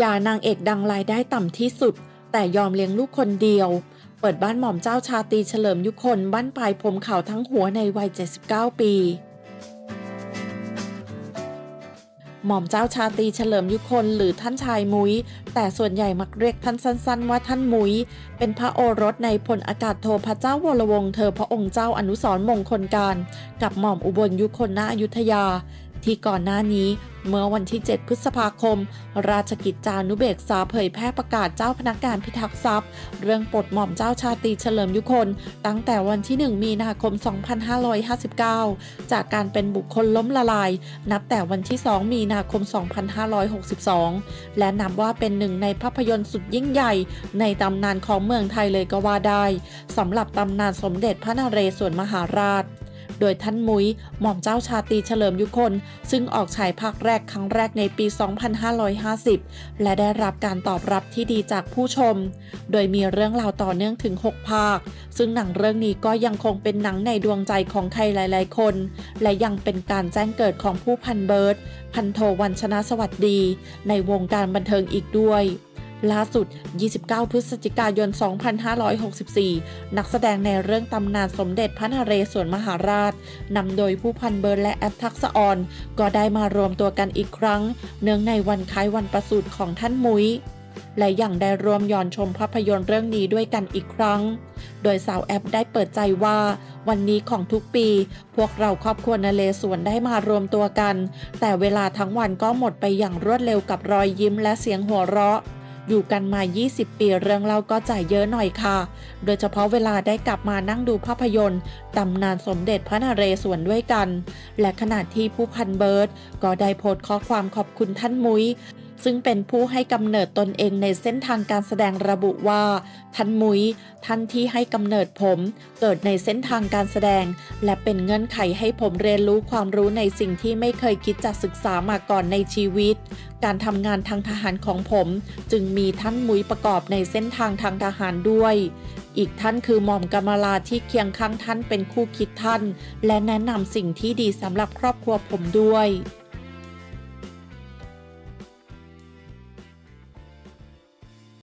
ย่านางเอกดังรายได้ต่ำที่สุด แต่ยอมเลี้ยงลูกคนเดียว เปิดบ้านหม่อมเจ้าชาตีเฉลิมยุคนบ้านปลายผมขาวทั้งหัวในวัย 79 ปี หม่อมเจ้าชาตรีเฉลิมยุคนหรือท่านชายมุ้ย แต่ส่วนใหญ่มักเรียกท่านสั้นๆ ว่าท่านมุ้ย เป็นพระโอรสในพลอากาศโทพระเจ้าวรวงเธอพระองค์เจ้าอนุสรมงคลการ กับหม่อมอุบลยุคนณอยุธยา ที่ก่อนหน้านี้เมื่อวันที่ 7 พฤษภาคม ราชกิจจานุเบกษาเผยแพร่ประกาศเจ้าพนักงานพิทักษ์ทรัพย์ เรื่องปลดหม่อมเจ้าชาตรีเฉลิมยุคน ตั้งแต่วันที่ 1 มีนาคม 2559 จากการเป็นบุคคลล้มละลาย นับแต่วันที่ 2 มีนาคม 2562 และนับว่าเป็นหนึ่งในภาพยนตร์สุดยิ่งใหญ่ ในตำนานของเมืองไทยเลยก็ว่าได้สำหรับตำนานสมเด็จพระนเรศวรมหาราช โดยท่านมุ้ยหม่อมเจ้าชาตรีเฉลิมยุคน ซึ่งออกฉายภาคแรกครั้งแรกในปี 2550 และได้รับการตอบรับที่ดีจากผู้ชม โดยมีเรื่องราวต่อเนื่องถึง 6 ภาค ซึ่งหนังเรื่องนี้ก็ยังคงเป็นหนังในดวงใจของใครหลาย ๆ คน และยังเป็นการแจ้งเกิดของผู้พันเบิร์ด พันโทวันชนะสวัสดี ในวงการบันเทิงอีกด้วย ล่าสุด 29 พฤศจิกายน 2564 นักแสดงในเรื่องตำนานสมเด็จพระนเรศวรมหาราช นำโดยผู้พันเบิร์นและแอปทักษะออน ก็ได้มารวมตัวกันอีกครั้ง เนื่องในวันคล้ายวันประสูติของท่านมุ้ยและยังได้รวมย้อนชมภาพยนตร์เรื่องนี้ด้วยกันอีกครั้ง โดยสาวแอปได้เปิดใจว่า วันนี้ของทุกปี พวกเราครอบครัวนเรศวรได้มารวมตัวกัน แต่เวลาทั้งวันก็หมดไปอย่างรวดเร็วกับรอยยิ้มและเสียงหัวเราะ อยู่กันมา 20 ปีเรื่องเล่าก็จ่ายเยอะหน่อยค่ะ โดยเฉพาะเวลาได้กลับมานั่งดูภาพยนตร์ตำนานสมเด็จพระนเรศวรด้วยกัน และขณะที่ผู้พันเบิร์ดก็ได้โพสต์ข้อความขอบคุณท่านมุ้ย ซึ่งเป็นผู้ให้กำเนิดตนเองในเส้นทางการแสดงระบุว่า ท่านมุ้ยท่านที่ให้กำเนิดผมเกิดในเส้นทางการแสดง และเป็นเงื่อนไขให้ผมเรียนรู้ความรู้ในสิ่งที่ไม่เคยคิดจะศึกษามาก่อนในชีวิต การทำงานทางทหารของผม จึงมีท่านมุ้ยประกอบในเส้นทางทางทหารด้วยอีกท่านคือหม่อมกมลาที่เคียงข้างท่านเป็นคู่คิดท่าน และแนะนำสิ่งที่ดีสำหรับครอบครัวผมด้วย